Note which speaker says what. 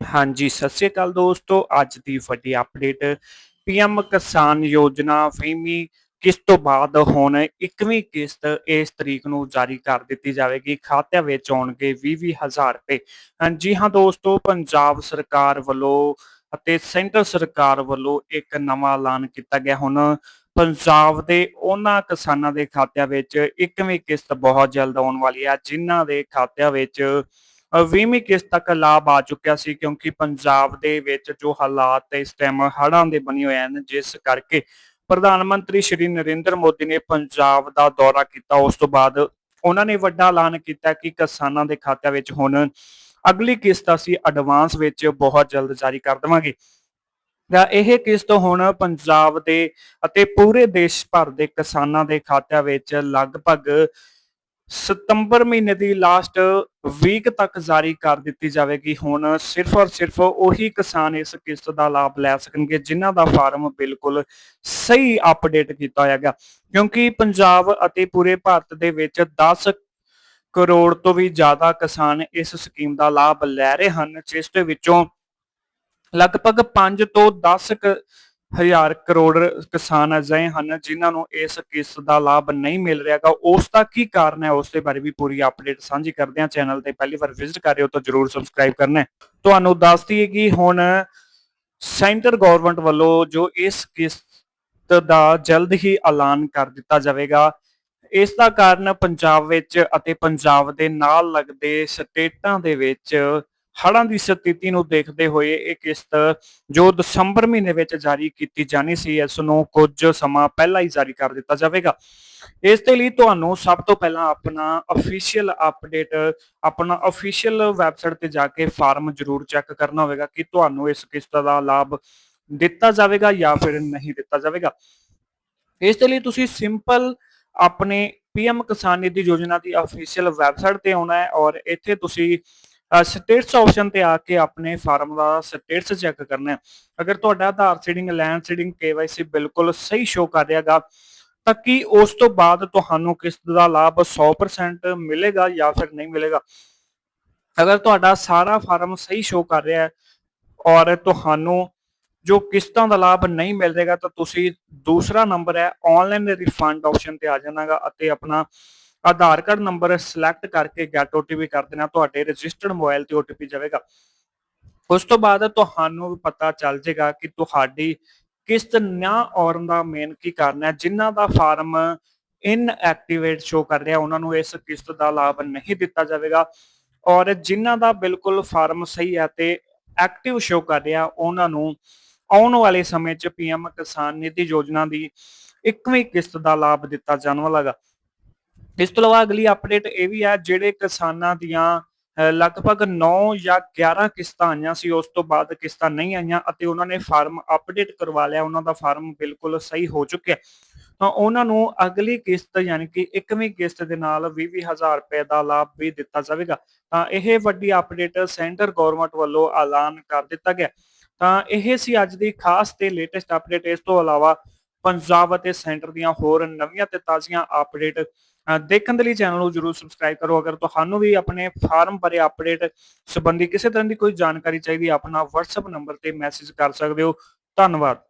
Speaker 1: ਹਾਂਜੀ, ਸਤਿ ਸ੍ਰੀ ਅਕਾਲ ਦੋਸਤੋ। ਅੱਜ ਦੀ ਵੱਡੀ ਅਪਡੇਟ ਪੀਐਮ ਕਿਸਾਨ ਯੋਜਨਾ ਫੀਮੀ ਕਿਸ ਤੋਂ ਬਾਅਦ ਹੁਣ 21ਵੀਂ ਕਿਸ਼ਤ ਇਸ ਤਰੀਕ ਨੂੰ ਜਾਰੀ ਕਰ ਦਿੱਤੀ ਜਾਵੇਗੀ। ਖਾਤਿਆਂ ਵਿੱਚ ਆਉਣਗੇ 20-20000 ਰੁਪਏ। ਹਾਂਜੀ ਹਾਂ ਦੋਸਤੋ, ਪੰਜਾਬ ਸਰਕਾਰ ਵੱਲੋਂ ਅਤੇ ਸੈਂਟਰ ਸਰਕਾਰ ਵੱਲੋਂ ਇੱਕ ਨਵਾਂ ਐਲਾਨ ਕੀਤਾ ਗਿਆ। ਹੁਣ ਪੰਜਾਬ ਦੇ ਉਹਨਾਂ ਕਿਸਾਨਾਂ ਦੇ ਖਾਤਿਆਂ ਵਿੱਚ 21ਵੀਂ ਕਿਸ਼ਤ ਬਹੁਤ ਜਲਦ ਆਉਣ ਵਾਲੀ ਹੈ, ਜਿਨ੍ਹਾਂ ਦੇ ਖਾਤਿਆਂ ਵਿੱਚ 20ਵੀਂ ਕਿਸ਼ਤ ਤੱਕ ਲਾਭ ਆ ਚੁੱਕਿਆ ਸੀ ਕਿਉਂਕਿ ਪੰਜਾਬ ਦੇ ਵਿੱਚ ਜੋ ਹਾਲਾਤ ਇਸ ਟਾਈਮ ਹੜ੍ਹਾਂ ਦੇ ਬਣੇ ਹੋਏ ਹਨ, ਜਿਸ ਕਰਕੇ ਪ੍ਰਧਾਨ ਮੰਤਰੀ ਸ਼੍ਰੀ ਨਰਿੰਦਰ ਮੋਦੀ ਨੇ ਪੰਜਾਬ ਦਾ ਦੌਰਾ ਕੀਤਾ। ਉਸ ਤੋਂ ਬਾਅਦ ਉਹਨਾਂ ਨੇ ਵੱਡਾ ਐਲਾਨ ਕੀਤਾ ਕਿ ਕਿਸਾਨਾਂ ਦੇ ਖਾਤਿਆਂ ਵਿੱਚ ਹੁਣ ਅਗਲੀ ਕਿਸ਼ਤ ਅਸੀਂ ਐਡਵਾਂਸ ਵਿੱਚ ਬਹੁਤ ਜਲਦ ਜਾਰੀ ਕਰ ਦੇਵਾਂਗੇ। ਤਾਂ ਇਹ ਕਿਸ਼ਤ ਹੁਣ ਪੰਜਾਬ ਦੇ ਅਤੇ ਪੂਰੇ ਦੇਸ਼ ਭਰ ਦੇ ਕਿਸਾਨਾਂ ਦੇ ਖਾਤਿਆਂ ਵਿੱਚ ਲਗਭਗ ਸਤੰਬਰ ਮਹੀਨੇ ਦੀ ਲਾਸਟ ਵੀਕ ਤੱਕ ਜਾਰੀ ਕਰ ਦਿੱਤੀ ਜਾਵੇਗੀ। ਹੁਣ ਸਿਰਫ ਔਰ ਸਿਰਫ ਉਹੀ ਕਿਸਾਨ ਇਸ ਕਿਸ਼ਤ ਦਾ ਲਾਭ ਲੈ ਸਕਣਗੇ, ਜਿਨ੍ਹਾਂ ਦਾ ਫਾਰਮ ਬਿਲਕੁਲ ਸਹੀ ਅਪਡੇਟ ਕੀਤਾ ਹੋਇਆਗਾ ਕਿਉਂਕਿ ਪੰਜਾਬ ਅਤੇ ਪੂਰੇ ਭਾਰਤ ਦੇ ਵਿੱਚ 10 ਕਰੋੜ ਤੋਂ ਵੀ ਜ਼ਿਆਦਾ ਕਿਸਾਨ ਇਸ ਸਕੀਮ ਦਾ ਲਾਭ ਲੈ ਰਹੇ ਹਨ, ਜਿਸ ਦੇ ਵਿੱਚੋਂ ਲਗਭਗ 5 ਤੋਂ 10 ਹਜ਼ਾਰ ਕਰੋੜ ਕਿਸਾਨ ਅਜਿਹੇ ਹਨ ਜਿਨ੍ਹਾਂ ਨੂੰ ਇਸ ਕਿਸ਼ਤ ਦਾ ਲਾਭ ਨਹੀਂ ਮਿਲ ਰਿਹਾਗਾ ਉਸ ਦਾ ਕੀ ਕਾਰਨ ਹੈ? ਉਸ ਦੇ ਬਾਰੇ ਵੀ ਪੂਰੀ ਅਪਡੇਟ ਸਾਂਝੀ ਕਰਦੇ ਹਾਂ। ਚੈਨਲ ਤੇ ਪਹਿਲੀ ਵਾਰ ਵਿਜ਼ਿਟ ਕਰ ਰਹੇ ਹੋ ਤਾਂ ਜਰੂਰ ਸਬਸਕ੍ਰਾਈਬ ਕਰਨਾ ਤੁਹਾਨੂੰ ਦੱਸ ਦਈਏ ਕਿ ਹੁਣ ਸੈਂਟਰ ਗਵਰਨਮੈਂਟ ਵੱਲੋਂ ਜੋ ਇਸ ਕਿਸ਼ਤ ਦਾ ਜਲਦ ਹੀ ਐਲਾਨ ਕਰ ਦਿੱਤਾ ਜਾਵੇਗਾ, ਇਸ ਦਾ ਕਾਰਨ ਪੰਜਾਬ ਵਿੱਚ ਅਤੇ ਪੰਜਾਬ ਦੇ ਨਾਲ ਲੱਗਦੇ ਸਟੇਟਾਂ ਦੇ ਵਿੱਚ ਹੜ੍ਹਾਂ ਦੀ ਸਥਿਤੀ ਨੂੰ ਦੇਖਦੇ ਹੋਏ ਇਹ ਕਿਸ਼ਤ ਜੋ ਦਸੰਬਰ ਮਹੀਨੇ ਵਿੱਚ ਜਾਰੀ ਕੀਤੀ ਜਾਣੀ ਸੀ, ਇਸ ਨੂੰ ਕੁਝ ਸਮਾਂ ਪਹਿਲਾਂ ਹੀ ਜਾਰੀ ਕਰ ਦਿੱਤਾ ਜਾਵੇਗਾ। ਇਸ ਦੇ ਲਈ ਤੁਹਾਨੂੰ ਸਭ ਤੋਂ ਪਹਿਲਾਂ ਆਪਣਾ ਅਫੀਸ਼ੀਅਲ ਅਪਡੇਟ ਆਪਣਾ ਅਫੀਸ਼ੀਅਲ ਵੈਬਸਾਈਟ ਤੇ ਜਾ ਕੇ ਫਾਰਮ ਜ਼ਰੂਰ ਚੈੱਕ ਕਰਨਾ ਹੋਵੇਗਾ ਕਿ ਤੁਹਾਨੂੰ ਇਸ ਕਿਸ਼ਤ ਦਾ ਲਾਭ ਦਿੱਤਾ ਜਾਵੇਗਾ ਜਾਂ ਫਿਰ ਨਹੀਂ ਦਿੱਤਾ ਜਾਵੇਗਾ। ਇਸ ਦੇ ਲਈ ਤੁਸੀਂ ਸਿੰਪਲ ਆਪਣੇ ਪੀਐਮ ਕਿਸਾਨ ਨਿਧੀ ਯੋਜਨਾ ਦੀ ਅਫੀਸ਼ੀਅਲ ਵੈਬਸਾਈਟ ਤੇ ਆਉਣਾ ਹੈ ਔਰ ਇੱਥੇ ਤੁਸੀਂ ਸਟੇਟਸ ਆਪਸ਼ਨ ਤੇ ਆ ਕੇ ਆਪਣੇ ਫਾਰਮ ਦਾ ਸਟੇਟਸ ਚੈੱਕ ਕਰਨਾ ਹੈ। ਅਗਰ ਤੁਹਾਡਾ Aadhaar seeding land seeding KYC ਬਿਲਕੁਲ ਸਹੀ ਸ਼ੋ ਕਰ ਰਿਹਾਗਾ, ਤਾਂ ਕੀ ਉਸ ਤੋਂ ਬਾਅਦ ਤੁਹਾਨੂੰ ਕਿਸ਼ਤ ਦਾ ਲਾਭ 100% ਮਿਲੇਗਾ ਜਾਂ ਫਿਰ ਨਹੀਂ ਮਿਲੇਗਾ? ਅਗਰ ਤੁਹਾਡਾ ਸਾਰਾ ਫਾਰਮ ਸਹੀ ਸ਼ੋ ਕਰ ਰਿਹਾ ਹੈ ਔਰ ਤੁਹਾਨੂੰ ਜੋ ਕਿਸ਼ਤਾਂ ਦਾ ਲਾਭ ਨਹੀਂ ਮਿਲ ਰਿਹਾ ਤਾਂ ਤੁਸੀਂ ਦੂਸਰਾ ਨੰਬਰ ਹੈ ਆਨਲਾਈਨ ਰਿਫੰਡ ਆਪਸ਼ਨ ਤੇ ਆ ਜਾਣਾਗਾ ਅਤੇ ਆਪਣਾ ਆਧਾਰ ਕਾਰਡ ਨੰਬਰ ਸਿਲੈਕਟ ਕਰਕੇ ਗੈਟ OTP ਕਰ ਦੇਣਾ, ਤੁਹਾਡੇ ਰਜਿਸਟਰਡ ਮੋਬਾਈਲ ਤੇ OTP ਜਾਵੇਗਾ। ਉਸ ਤੋਂ ਬਾਅਦ ਤੁਹਾਨੂੰ ਪਤਾ ਚੱਲ ਜਾਏਗਾ ਕਿ ਤੁਹਾਡੀ ਕਿਸ਼ਤ ਨਾ ਆਉਣ ਦਾ ਮੇਨ ਕੀ ਕਾਰਨ ਹੈ, ਜਿਨ੍ਹਾਂ ਦਾ ਫਾਰਮ ਇਨ ਸ਼ੋ ਕਰ ਰਿਹਾ, ਉਹਨਾਂ ਨੂੰ ਇਸ ਕਿਸ਼ਤ ਦਾ ਲਾਭ ਨਹੀਂ ਦਿੱਤਾ ਜਾਵੇਗਾ। ਔਰ ਜਿਨ੍ਹਾਂ ਦਾ ਬਿਲਕੁਲ ਫਾਰਮ ਸਹੀ ਹੈ ਤੇ ਐਕਟਿਵ ਸ਼ੋ ਕਰ ਰਿਹਾ, ਉਹਨਾਂ ਨੂੰ ਆਉਣ ਵਾਲੇ ਸਮੇਂ 'ਚ ਪੀਐਮ ਕਿਸਾਨ ਨਿਧੀ ਯੋਜਨਾ ਦੀ 21ਵੀਂ ਕਿਸ਼ਤ ਦਾ ਲਾਭ ਦਿੱਤਾ ਜਾਣ ਵਾਲਾ ਹੈ ਇਸ ਤੋਂ ਇਲਾਵਾ ਅਗਲੀ ਅਪਡੇਟ ਇਹ ਵੀ ਹੈ, ਜਿਹੜੇ ਕਿਸਾਨਾਂ ਦੀਆਂ ਲਗਭਗ 9 ਜਾਂ 11 ਕਿਸ਼ਤਾਂ ਆਈਆਂ ਸੀ, ਉਸ ਤੋਂ ਬਾਅਦ ਕਿਸ਼ਤਾਂ ਨਹੀਂ ਆਈਆਂ ਅਤੇ ਉਹਨਾਂ ਨੇ ਫਾਰਮ ਅਪਡੇਟ ਕਰਵਾ ਲਿਆ, ਉਹਨਾਂ ਦਾ ਫਾਰਮ ਬਿਲਕੁਲ ਸਹੀ ਹੋ ਚੁੱਕਿਆ ਤਾਂ ਉਹਨਾਂ ਨੂੰ ਅਗਲੀ ਕਿਸ਼ਤ ਯਾਨੀ ਕਿ 21ਵੀਂ ਕਿਸ਼ਤ ਦੇ ਨਾਲ 20000 ਰੁਪਏ ਦਾ ਲਾਭ ਵੀ ਦਿੱਤਾ ਜਾਵੇਗਾ। ਤਾਂ ਇਹ ਵੱਡੀ ਅਪਡੇਟ ਸੈਂਟਰ ਗਵਰਨਮੈਂਟ ਵੱਲੋਂ ਐਲਾਨ ਕਰ ਦਿੱਤਾ ਗਿਆ ਤਾਂ ਇਹ ਸੀ ਅੱਜ ਦੀ ਖਾਸ ਤੇ ਲੇਟੈਸਟ ਅਪਡੇਟ ਇਸ ਤੋਂ ਇਲਾਵਾ ਪੰਜਾਬ ਅਤੇ ਸੈਂਟਰ ਦੀਆਂ ਹੋਰ ਨਵੀਆਂ ਤੇ ਤਾਜ਼ੀਆਂ ਅਪਡੇਟ ਦੇਖਣ ਦੇ ਲਈ ਚੈਨਲ ਨੂੰ ਜਰੂਰ ਸਬਸਕ੍ਰਾਈਬ ਕਰੋ। ਅਗਰ ਤੁਹਾਨੂੰ ਵੀ ਆਪਣੇ ਫਾਰਮ ਬਾਰੇ ਅਪਡੇਟ ਸੰਬੰਧੀ ਕਿਸੇ ਤਰ੍ਹਾਂ ਦੀ ਕੋਈ ਜਾਣਕਾਰੀ ਚਾਹੀਦੀ ਹੈ, ਆਪਣਾ WhatsApp ਨੰਬਰ ਤੇ ਮੈਸੇਜ ਕਰ ਸਕਦੇ ਹੋ। ਧੰਨਵਾਦ।